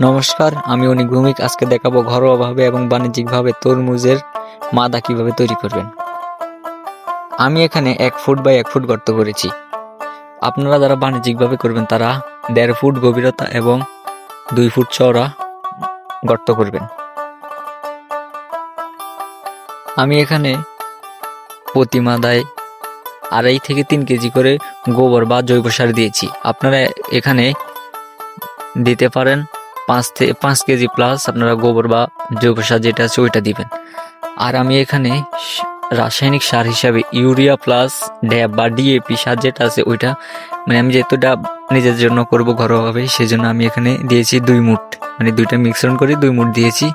নমস্কার, আমি অনিক ভৌমিক। আজকে দেখাবো ঘরোয়াভাবে এবং বাণিজ্যিকভাবে তরমুজের মাদা কীভাবে তৈরি করবেন। আমি এখানে এক ফুট বাই এক ফুট গর্ত করেছি। আপনারা যারা বাণিজ্যিকভাবে করবেন, তারা দেড় ফুট গভীরতা এবং দুই ফুট চওড়া গর্ত করবেন। আমি এখানে প্রতি মাদায় আড়াই থেকে তিন কেজি করে গোবর বা জৈব সার দিয়েছি। আপনারা এখানে দিতে পারেন। পাঁচ থেকে পাঁচ কেজি প্লাস আপনারা গোবর বা জৈব সার যেটা আছে ওইটা দিবেন। আর আমি এখানে রাসায়নিক সার হিসাবে ইউরিয়া প্লাস ড্যাব বা ডিএপি সার যেটা আছে ওইটা মানে আমি যেহেতু এটা নিজের জন্য করব ঘরোয়াভাবে সেই জন্য আমি এখানে দিয়েছি দুই মুঠ। মানে দুইটা মিশ্রণ করে দুই মুঠ দিয়েছি।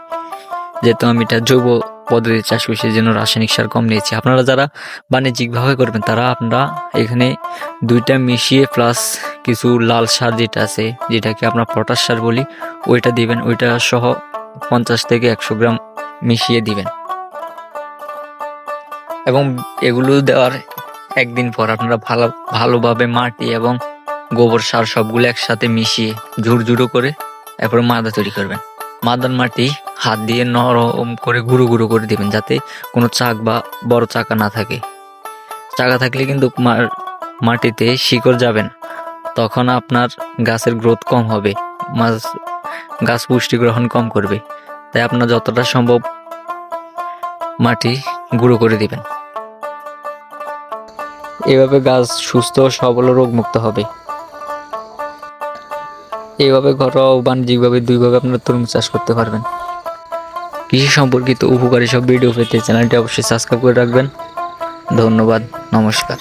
যেহেতু আমি এটা জৈব পদ্ধতি চাষ করি সেই জন্য রাসায়নিক সার কম নিয়েছি। আপনারা যারা বাণিজ্যিকভাবে করবেন, তারা আপনারা এখানে দুইটা মিশিয়ে প্লাস কিছু লাল সার যেটা আছে, যেটাকে আমরা পটাশ সার বলি, ওইটা দিবেন, ওইটা সহ পঞ্চাশ থেকে একশো গ্রাম মিশিয়ে দিবেন। এবং এগুলো দেওয়ার একদিন পর আপনারা ভালো, ভালোভাবে মাটি এবং গোবর সার সবগুলো একসাথে মিশিয়ে ঝুরঝুরো করে এরপর মাদা তৈরি করবেন। মাদার মাটি হাত দিয়ে নরম করে গুঁড়ো গুঁড়ো করে দিবেন যাতে কোনো চাক বা বড় চাকা না থাকে। চাকা থাকলে কিন্তু মাটিতে শিকড় যাবেন তখন আপনার গাছের গ্রোথ কম হবে, মাছ, গাছ পুষ্টি গ্রহণ কম করবে। তাই আপনার যতটা সম্ভব মাটি গুঁড়ো করে দিবেন। এভাবে গাছ সুস্থ সবল রোগমুক্ত হবে। এইভাবে ঘরোয়া ও বাণিজ্যিকভাবে দুইভাবে আপনারা তরমুজ চাষ করতে পারবেন। কৃষি সম্পর্কিত উপকারী সব ভিডিও পেতে চ্যানেলটি অবশ্যই সাবস্ক্রাইব করে রাখবেন। ধন্যবাদ, নমস্কার।